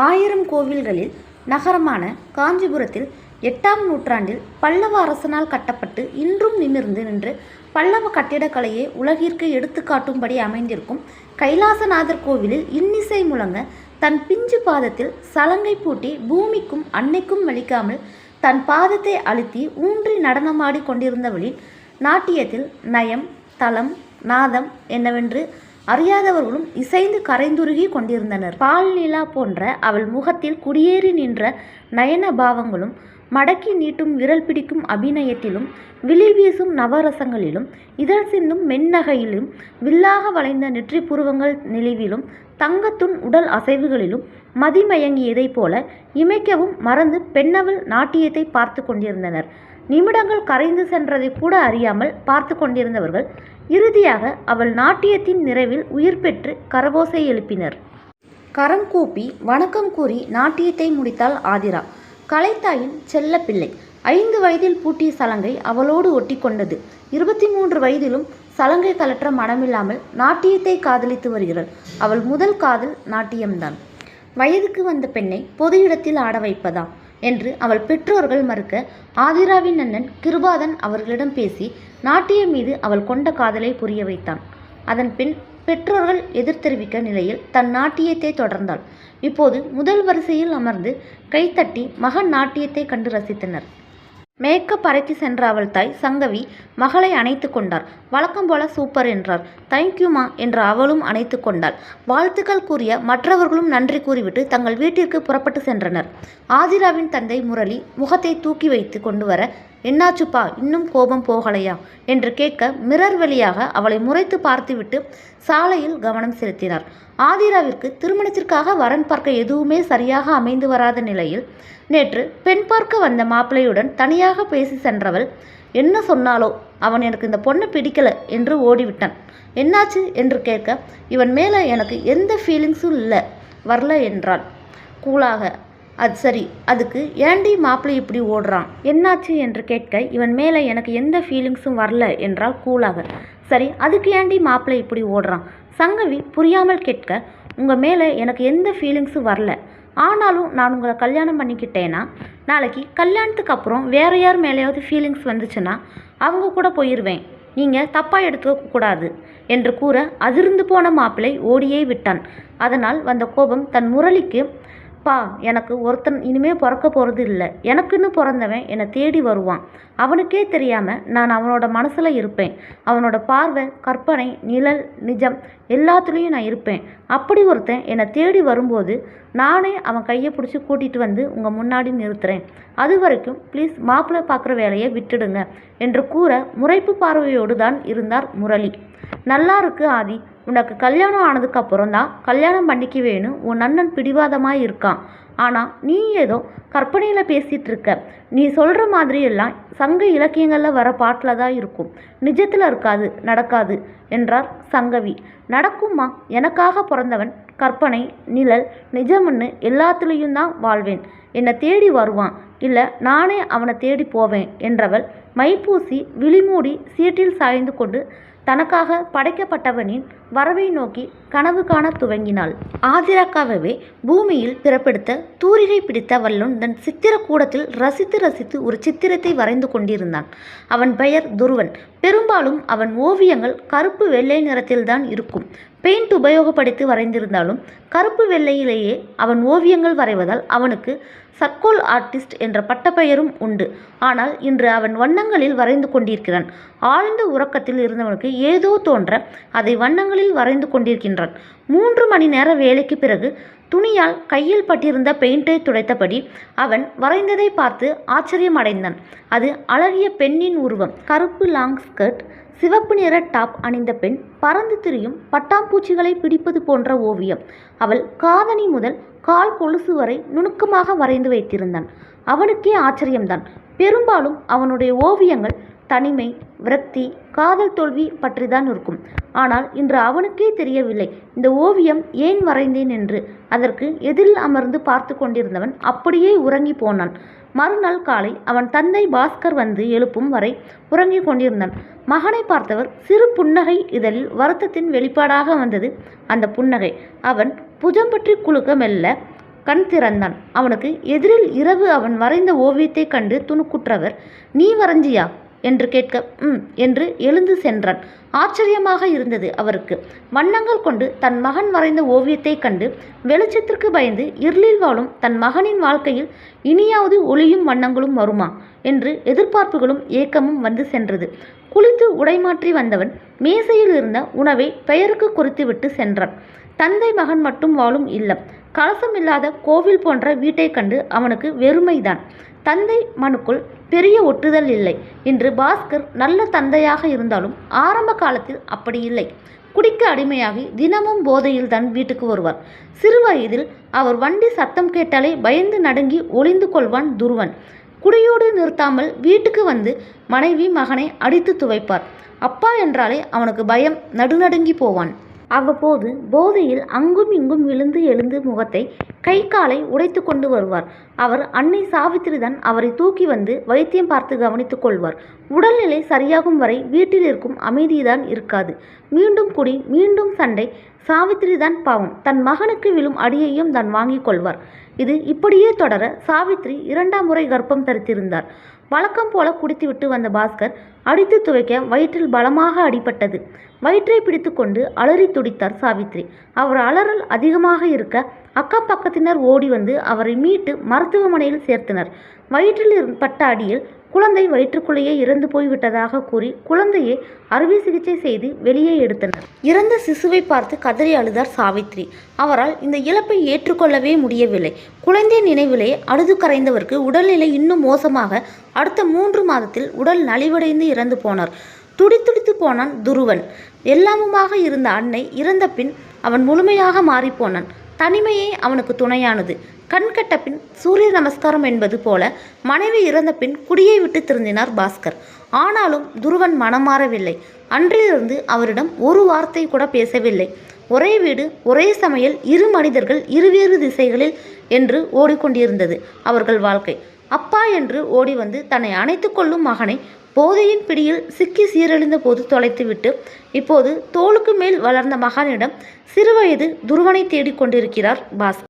ஆயிரம் கோவில்களில் நகரமான காஞ்சிபுரத்தில் எட்டாம் நூற்றாண்டில் பல்லவ அரசனால் கட்டப்பட்டு இன்றும் நிமிர்ந்து நின்று பல்லவ கட்டிடக்கலையை உலகிற்கு எடுத்துக்காட்டும்படி அமைந்திருக்கும் கைலாசநாதர் கோவிலில் இன்னிசை முழங்க தன் பிஞ்சு பாதத்தில் சலங்கை பூட்டி பூமிக்கும் அன்னைக்கும் வலிக்காமல் தன் பாதத்தை அழுத்தி ஊன்றி நடனமாடி கொண்டிருந்தவளின் நாட்டியத்தில் நயம் தலம் நாதம் என்னவென்று அறியாதவர்களும் இசைந்து கரைந்துருகி கொண்டிருந்தனர். பால் நிலா போன்ற அவள் முகத்தில் குடியேறி நின்ற நயன பாவங்களும் மடக்கி நீட்டும் விரல் பிடிக்கும் அபிநயத்திலும் விழி வீசும் நவரசங்களிலும் இதழ் சிந்தும் மென்னகையிலும் வில்லாக வளைந்த நெற்றி புருவங்கள் நெளிவிலும் தங்கத்துன் உடல் அசைவுகளிலும் மதிமயங்கியதைப் போல இமைக்கவும் மறந்து பெண்ணவள் நாட்டியத்தை பார்த்து கொண்டிருந்தனர். நிமிடங்கள் கரைந்து சென்றதை கூட அறியாமல் பார்த்து கொண்டிருந்தவர்கள் இறுதியாக அவள் நாட்டியத்தின் நிறைவில் உயிர் பெற்று கரகோசை எழுப்பினர். கரம் கூப்பி வணக்கம் கூறி நாட்டியத்தை முடித்தாள் ஆதிரா. கலைத்தாயின் செல்ல பிள்ளை. ஐந்து வயதில் பூட்டிய சலங்கை அவளோடு ஒட்டி கொண்டது இருபத்தி மூன்று வயதிலும் சலங்கை கலற்ற மனமில்லாமல் நாட்டியத்தை காதலித்து வருகிறாள். அவள் முதல் காதல் நாட்டியம்தான். வயதுக்கு வந்த பெண்ணை பொது இடத்தில் ஆட வைப்பதா என்று அவள் பெற்றோர்கள் மறுக்க ஆதிராவின் அண்ணன் கிருபாதன் அவர்களிடம் பேசி நாட்டியம் மீது அவள் கொண்ட காதலை புரிய வைத்தான். அதன் பின் பெற்றோர்கள் எதிர் தெரிவிக்க நிலையில் தன் நாட்டியத்தை தொடர்ந்தாள். இப்போது முதல் வரிசையில் அமர்ந்து கைத்தட்டி மகன் நாட்டியத்தை கண்டு ரசித்தனர். மேக்கப் அறைக்கு சென்ற அவள் தாய் சங்கவி மகளை அணைத்து கொண்டார். வழக்கம் போல சூப்பர் என்றார். தேங்க்யூமா என்று அவளும் அணைத்து கொண்டாள். வாழ்த்துக்கள் கூறிய மற்றவர்களும் நன்றி கூறிவிட்டு தங்கள் வீட்டிற்கு புறப்பட்டு சென்றனர். ஆதிராவின் தந்தை முரளி முகத்தை தூக்கி வைத்து கொண்டு வர என்னாச்சுப்பா? இன்னும் கோபம் போகலையா? என்று கேட்க மிரர் வழியாக அவளை முறைத்து பார்த்துவிட்டு சாலையில் கவனம் செலுத்தினார். ஆதிராவிற்கு திருமணத்திற்காக வரன் பார்க்க எதுவுமே சரியாக அமைந்து வராத நிலையில் நேற்று பெண் பார்க்க வந்த மாப்பிள்ளையுடன் தனியாக பேசி சென்றவள் என்ன சொன்னாலோ? அவன் எனக்கு இந்த பொண்ணை பிடிக்கல என்று ஓடிவிட்டான். என்னாச்சு? என்று கேட்க இவன் மேலே எனக்கு எந்த ஃபீலிங்ஸும் இல்லை வரல என்றாள். கூலாக அது சரி அதுக்கு ஏண்டி மாப்பிள்ளை இப்படி ஓடுறான்? என்னாச்சு என்று கேட்க இவன் மேலே எனக்கு எந்த ஃபீலிங்ஸும் வரல என்றால் கூலாக. சரி அதுக்கு ஏண்டி மாப்பிள்ளை இப்படி ஓடுறான்? சங்கவி புரியாமல் கேட்க உங்கள் மேலே எனக்கு எந்த ஃபீலிங்ஸும் வரல. ஆனாலும் நான் உங்களை கல்யாணம் பண்ணிக்கிட்டேன்னா நாளைக்கு கல்யாணத்துக்கு அப்புறம் வேறு யார் மேலேயாவது ஃபீலிங்ஸ் வந்துச்சுன்னா அவங்க கூட போயிடுவேன் நீங்கள் தப்பாக எடுத்துக்க கூடாது என்று கூற அதிர்ந்து போன மாப்பிள்ளை ஓடியே விட்டான். அதனால் வந்த கோபம் தன் முரளிக்கு பா எனக்கு ஒருத்தன் இனிமே பிறக்க போகிறது இல்லை. எனக்குன்னு பிறந்தவன் என்னை தேடி வருவான். அவனுக்கே தெரியாமல் நான் அவனோட மனசில் இருப்பேன். அவனோட பார்வை கற்பனை நிழல் நிஜம் எல்லாத்துலேயும் நான் இருப்பேன். அப்படி ஒருத்தன் என்னை தேடி வரும்போது நானே அவன் கையை பிடிச்சி கூட்டிகிட்டு வந்து உங்கள் முன்னாடி நிறுத்துறேன். அது வரைக்கும் ப்ளீஸ் மாப்பிள்ளை பார்க்குற வேலையை விட்டுடுங்க என்று கூற முறைப்பு பார்வையோடு தான் இருந்தார் முரளி. நல்லா இருக்கு ஆதி. உனக்கு கல்யாணம் ஆனதுக்கு அப்புறம் தான் கல்யாணம் பண்ணிக்க வேணும் உன் அண்ணன் பிடிவாதமாக இருக்கான். ஆனால் நீ ஏதோ கற்பனையில் பேசிகிட்டு இருக்க. நீ சொல்கிற மாதிரியெல்லாம் சங்க இலக்கியங்களில் வர பாட்டில் தான் இருக்கும். நிஜத்தில் இருக்காது நடக்காது என்றார் சங்கவி. நடக்குமா எனக்காக பிறந்தவன் கற்பனை நிழல் நிஜம்னு எல்லாத்துலேயும் தான் வாழ்வேன். என்னை தேடி வருவான். இல்லை நானே அவனை தேடி போவேன் என்றவள் மைப்பூசி விழிமூடி சீட்டில் சாய்ந்து கொண்டு தனக்காக படைக்கப்பட்டவனின் வரவை நோக்கி கனவு காண துவங்கினாள். ஆதிராக்காகவே பூமியில் பிறப்பெடுத்த தூரிகை பிடித்த வல்லன் தன் சித்திர கூடத்தில் ரசித்து ரசித்து ஒரு சித்திரத்தை வரைந்து கொண்டிருந்தான். அவன் பெயர் துருவன். பெரும்பாலும் அவன் ஓவியங்கள் கருப்பு வெள்ளை நிறத்தில்தான் இருக்கும். பெயிண்ட் உபயோகப்படுத்தி வரைந்திருந்தாலும் கருப்பு வெள்ளையிலேயே அவன் ஓவியங்கள் வரைவதால் அவனுக்கு சர்க்கோல் ஆர்டிஸ்ட் என்ற பட்டப்பெயரும் உண்டு. ஆனால் இன்று அவன் வண்ணங்களில் வரைந்து கொண்டிருக்கிறான். ஆழ்ந்த உறக்கத்தில் இருந்தவனுக்கு ஏதோ தோன்ற அதை வண்ணங்களில் வரைந்து கொண்டிருக்கின்றான். மூன்று மணி நேர வேலைக்கு பிறகு துணியால் கையில் பட்டிருந்த பெயிண்டை துடைத்தபடி அவன் வரைந்ததை பார்த்து ஆச்சரியமடைந்தான். அது அழகிய பெண்ணின் உருவம். கருப்பு லாங் ஸ்கர்ட் சிவப்பு நிற டாப் அணிந்த பெண் பறந்து திரியும் பட்டாம்பூச்சிகளை பிடிப்பது போன்ற ஓவியம். அவள் காதணி முதல் கால் கொலுசு வரை நுணுக்கமாக வரைந்து வைத்திருந்தான். அவனுக்கே ஆச்சரியம்தான். பெரும்பாலும் அவனுடைய ஓவியங்கள் தனிமை விரக்தி காதல் தோல்வி பற்றிதான் இருக்கும். ஆனால் இன்று அவனுக்கே தெரியவில்லை. இந்த ஓவியம் ஏன் வரைந்தேன் என்று அதற்கு எதிரில் அமர்ந்து பார்த்து கொண்டிருந்தவன் அப்படியே உறங்கி போனான். மறுநாள் காலை அவன் தந்தை பாஸ்கர் வந்து எழுப்பும் வரை உறங்கிக் கொண்டிருந்தான். மகனை பார்த்தவர் சிறு புன்னகை இதழில் வருத்தத்தின் வெளிப்பாடாக வந்தது. அந்த புன்னகை அவன் புஜம் பற்றி குலுக்க மெல்ல கண் திறந்தான். அவனுக்கு எதிரில் இரவு அவன் வரைந்த ஓவியத்தைக் கண்டு துணுக்குற்றவர் நீ வரைஞ்சியா? என்று கேட்க ம் என்று எழுந்து சென்றான். ஆச்சரியமாக இருந்தது அவருக்கு. வண்ணங்கள் கொண்டு தன் மகன் வரைந்த ஓவியத்தைக் கண்டு வெளிச்சத்திற்கு பயந்து இருளில் வாழும் தன் மகனின் வாழ்க்கையில் இனியாவது ஒளியும் வண்ணங்களும் வருமா என்று எதிர்பார்ப்புகளும் ஏக்கமும் வந்து சென்றது. குளித்து உடைமாற்றி வந்தவன் மேசையில் இருந்த உணவை பெயருக்கு குறித்துவிட்டு சென்றான். தந்தை மகன் மட்டும் வாழும் இல்லம். கலசம் இல்லாத கோவில் போன்ற வீட்டைக் கண்டு அவனுக்கு வெறுமைதான். தந்தை மனுக்குள் பெரிய ஒட்டுதல் இல்லை. இன்று பாஸ்கர் நல்ல தந்தையாக இருந்தாலும் ஆரம்ப காலத்தில் அப்படி இல்லை. குடிக்க அடிமையாகி தினமும் போதையில் தான் வீட்டுக்கு வருவார். சிறு வயதில் அவர் வண்டி சத்தம் கேட்டாலே பயந்து நடுங்கி ஒளிந்து கொள்வான் துருவன். குடியோடு நிறுத்தாமல் வீட்டுக்கு வந்து மனைவி மகனை அடித்து துவைப்பார். அப்பா என்றாலே அவனுக்கு பயம் நடுநடுங்கி போவான். அவ்வப்போது போதையில் அங்கும் இங்கும் விழுந்து எழுந்து முகத்தை கை காலை உடைத்து கொண்டு வருவார். அவர் அன்னை சாவித்திரிதான் அவரை தூக்கி வந்து வைத்தியம் பார்த்து கவனித்துக் கொள்வார். உடல்நிலை சரியாகும் வரை வீட்டில் இருக்கும் அமைதிதான் இருக்காது. மீண்டும் குடி மீண்டும் சண்டை. சாவித்திரி தான் பாவம். தன் மகனுக்கு விழும் அடியையும் தான் வாங்கிக் கொள்வார். இது இப்படியே தொடர சாவித்ரி இரண்டாம் முறை கர்ப்பம் தரித்திருந்தார். வழக்கம் போல குடித்துவிட்டு வந்த பாஸ்கர் அடித்து துவைக்க வயிற்றில் பலமாக அடிபட்டது. வயிற்றை பிடித்துக்கொண்டு அலறி துடித்தார் சாவித்ரி. அவர் அலறல் அதிகமாக இருக்க அக்கம் பக்கத்தினர் ஓடி வந்து அவரை மீட்டு மருத்துவமனையில் சேர்த்தனர். வயிற்றில் பட்ட அடியில் குழந்தை வயிற்றுக்குள்ளேயே இறந்து போய்விட்டதாக கூறி குழந்தையை அறுவை சிகிச்சை செய்து வெளியே எடுத்தனர். இறந்த சிசுவை பார்த்து கதறி அழுதார் சாவித்ரி. அவரால் இந்த இழப்பை ஏற்றுக்கொள்ளவே முடியவில்லை. குழந்தை நினைவிலே அழுது கரைந்தவருக்கு உடல்நிலை இன்னும் மோசமாக அடுத்த மூன்று மாதத்தில் உடல் நலிவடைந்து இறந்து போனார். துடித்துடித்து போனான் துருவன். எல்லாமுமாக இருந்த அன்னை இறந்த பின் அவன் முழுமையாக மாறிப்போனான் தனிமையே அவனுக்கு துணையானது. கண் கட்ட பின் சூரிய நமஸ்காரம் என்பது போல மனைவி இறந்த பின் குடியை விட்டு திருந்தினார் பாஸ்கர். ஆனாலும் துருவன் மனமாறவில்லை. அன்றிலிருந்து அவரிடம் ஒரு வார்த்தை கூட பேசவில்லை. ஒரே வீடு ஒரே சமையல் இரு மனிதர்கள் இருவேறு திசைகளில் என்று ஓடிக்கொண்டிருந்தது அவர்கள் வாழ்க்கை. அப்பா என்று ஓடி வந்து தன்னை அணைத்து கொள்ளும் மகனை போதையின் பிடியில் சிக்கி சீரழிந்த போது தொலைத்துவிட்டு இப்போது தோளுக்கு மேல் வளர்ந்த மகனிடம் சிறுவயது துருவனை தேடிக் கொண்டிருக்கிறார்